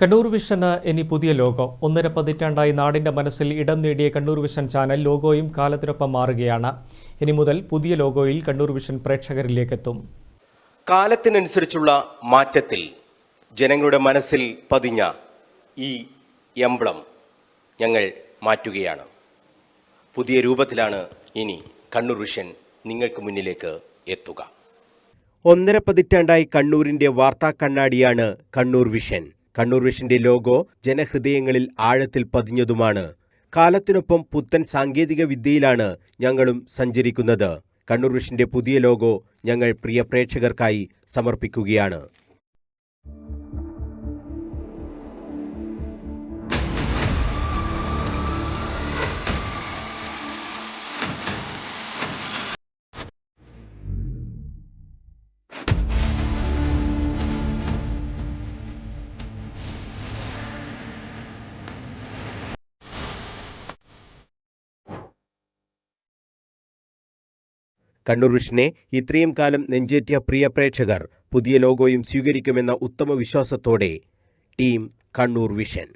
കണ്ണൂർ വിഷന് ഇനി പുതിയ ലോഗോ ഒന്നര പതിറ്റാണ്ടായി നാടിന്റെ മനസ്സിൽ ഇടം നേടിയ കണ്ണൂർ വിഷൻ ചാനൽ ലോഗോയും കാലത്തിനൊപ്പം മാറുകയാണ്. ഇനി മുതൽ പുതിയ ലോഗോയിൽ കണ്ണൂർ വിഷൻ പ്രേക്ഷകരിലേക്കെത്തും. കാലത്തിനനുസരിച്ചുള്ള മാറ്റത്തിൽ ജനങ്ങളുടെ മനസ്സിൽ പതിഞ്ഞ ഈ എംബ്ലം ഞങ്ങൾ മാറ്റുകയാണ്. പുതിയ രൂപത്തിലാണ് ഇനി കണ്ണൂർ വിഷൻ നിങ്ങൾക്ക് മുന്നിലേക്ക് എത്തുക. ഒന്നര പതിറ്റാണ്ടായി കണ്ണൂരിന്റെ വാർത്താ കണ്ണാടിയാണ് കണ്ണൂർ വിഷൻ. കണ്ണൂർ വിഷന്റെ ലോഗോ ജനഹൃദയങ്ങളിൽ ആഴത്തിൽ പതിഞ്ഞതുമാണ്. കാലത്തിനൊപ്പം പുത്തൻ സാങ്കേതിക വിദ്യയിലാണ് ഞങ്ങളും സഞ്ചരിക്കുന്നത്. കണ്ണൂർ വിഷന്റെ പുതിയ ലോഗോ ഞങ്ങൾ പ്രിയ പ്രേക്ഷകർക്കായി സമർപ്പിക്കുകയാണ്. കണ്ണൂർ വിഷനെ ഇത്രയും കാലം നെഞ്ചേറ്റിയ പ്രിയ പ്രേക്ഷകർ പുതിയ ലോഗോയും സ്വീകരിക്കുമെന്ന ഉത്തമ വിശ്വാസത്തോടെ ടീം കണ്ണൂർ വിഷൻ.